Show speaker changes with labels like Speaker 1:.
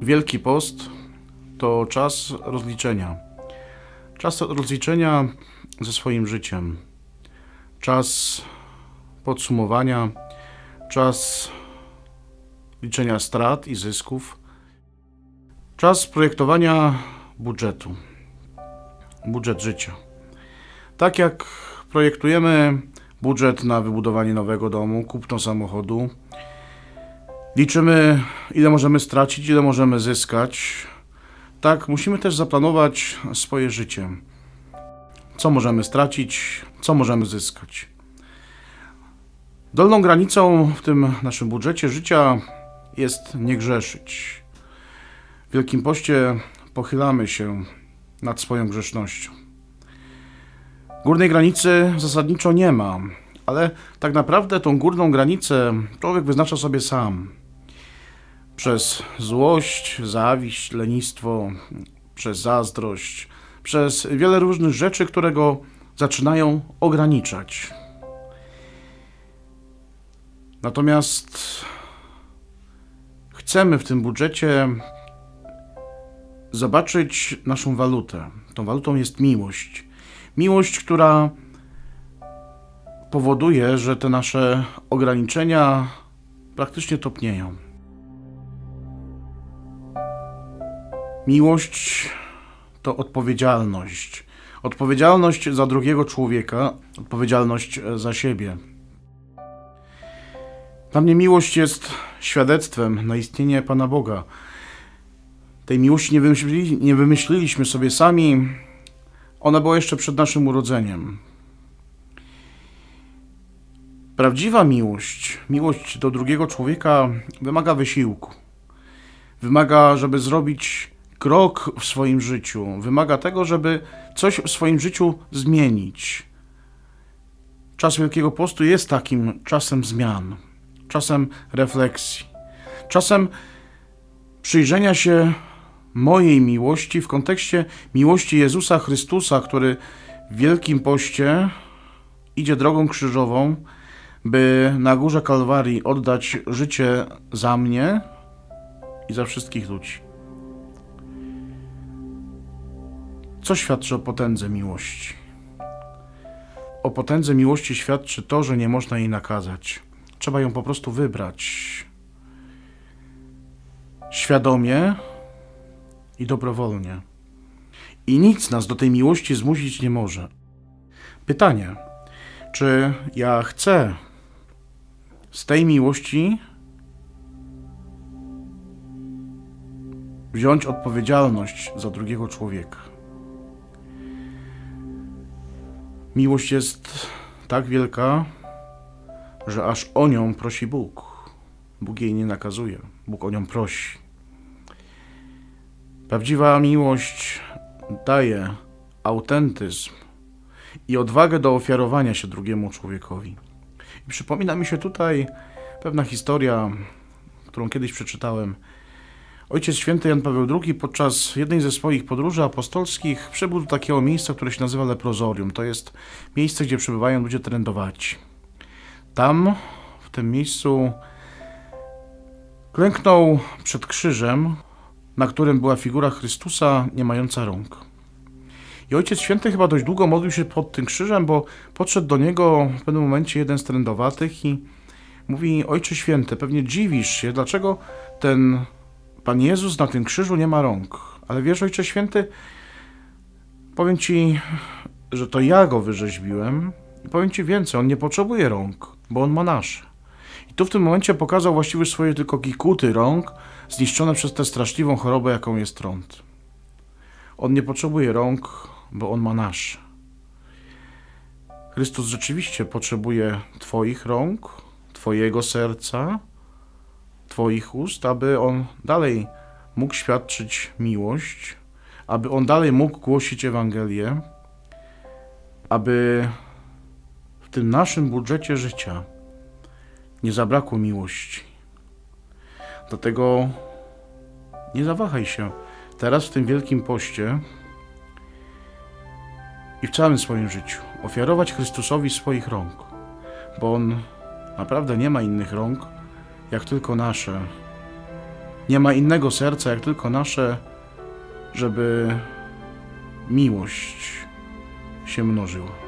Speaker 1: Wielki Post to czas rozliczenia. Czas rozliczenia ze swoim życiem. Czas podsumowania, czas liczenia strat i zysków, czas projektowania budżetu, budżet życia. Tak jak projektujemy budżet na wybudowanie nowego domu, kupno samochodu, liczymy ile możemy stracić, ile możemy zyskać. Tak, musimy też zaplanować swoje życie. Co możemy stracić, co możemy zyskać. Dolną granicą w tym naszym budżecie życia jest nie grzeszyć. W Wielkim Poście pochylamy się nad swoją grzesznością. Górnej granicy zasadniczo nie ma, ale tak naprawdę tą górną granicę człowiek wyznacza sobie sam. Przez złość, zawiść, lenistwo, przez zazdrość, przez wiele różnych rzeczy, które go zaczynają ograniczać. Natomiast chcemy w tym budżecie zobaczyć naszą walutę. Tą walutą jest miłość. Miłość, która powoduje, że te nasze ograniczenia praktycznie topnieją. Miłość to odpowiedzialność. Odpowiedzialność za drugiego człowieka, odpowiedzialność za siebie. Dla mnie miłość jest świadectwem na istnienie Pana Boga. Tej miłości nie, wymyślili, nie wymyśliliśmy sobie sami, ona była jeszcze przed naszym urodzeniem. Prawdziwa miłość, miłość do drugiego człowieka wymaga wysiłku. Wymaga, żeby zrobić krok w swoim życiu. Wymaga tego, żeby coś w swoim życiu zmienić. Czas Wielkiego Postu jest takim czasem zmian czasem refleksji, czasem przyjrzenia się mojej miłości w kontekście miłości Jezusa Chrystusa, który w Wielkim Poście idzie drogą krzyżową, by na górze Kalwarii oddać życie za mnie i za wszystkich ludzi. Co świadczy o potędze miłości? O potędze miłości świadczy to, że nie można jej nakazać. Trzeba ją po prostu wybrać. Świadomie i dobrowolnie. I nic nas do tej miłości zmusić nie może. Pytanie, czy ja chcę z tej miłości wziąć odpowiedzialność za drugiego człowieka? Miłość jest tak wielka, że aż o nią prosi Bóg. Bóg jej nie nakazuje, Bóg o nią prosi. Prawdziwa miłość daje autentyzm i odwagę do ofiarowania się drugiemu człowiekowi. I przypomina mi się tutaj pewna historia, którą kiedyś przeczytałem. Ojciec święty Jan Paweł II podczas jednej ze swoich podróży apostolskich przybył do takiego miejsca, które się nazywa Leprozorium. To jest miejsce, gdzie przebywają ludzie trędowaci. Tam, w tym miejscu, klęknął przed krzyżem, na którym była figura Chrystusa nie mająca rąk. I Ojciec Święty chyba dość długo modlił się pod tym krzyżem, bo podszedł do niego w pewnym momencie jeden z trędowatych i mówi: Ojcze Święty, pewnie dziwisz się, dlaczego ten Pan Jezus na tym krzyżu nie ma rąk. Ale wiesz, Ojcze Święty, powiem ci, że to ja go wyrzeźbiłem i powiem ci więcej, on nie potrzebuje rąk bo on ma nasze. I tu w tym momencie pokazał właściwie swoje tylko kikuty rąk, zniszczone przez tę straszliwą chorobę, jaką jest trąd. On nie potrzebuje rąk, bo on ma nasze. Chrystus rzeczywiście potrzebuje Twoich rąk, Twojego serca, Twoich ust, aby On dalej mógł świadczyć miłość, aby On dalej mógł głosić Ewangelię, aby w tym naszym budżecie życia nie zabrakło miłości. Dlatego nie zawahaj się teraz w tym wielkim poście i w całym swoim życiu ofiarować Chrystusowi swoich rąk, bo On naprawdę nie ma innych rąk, jak tylko nasze, Nie ma innego serca jak tylko nasze, żeby miłość się mnożyła.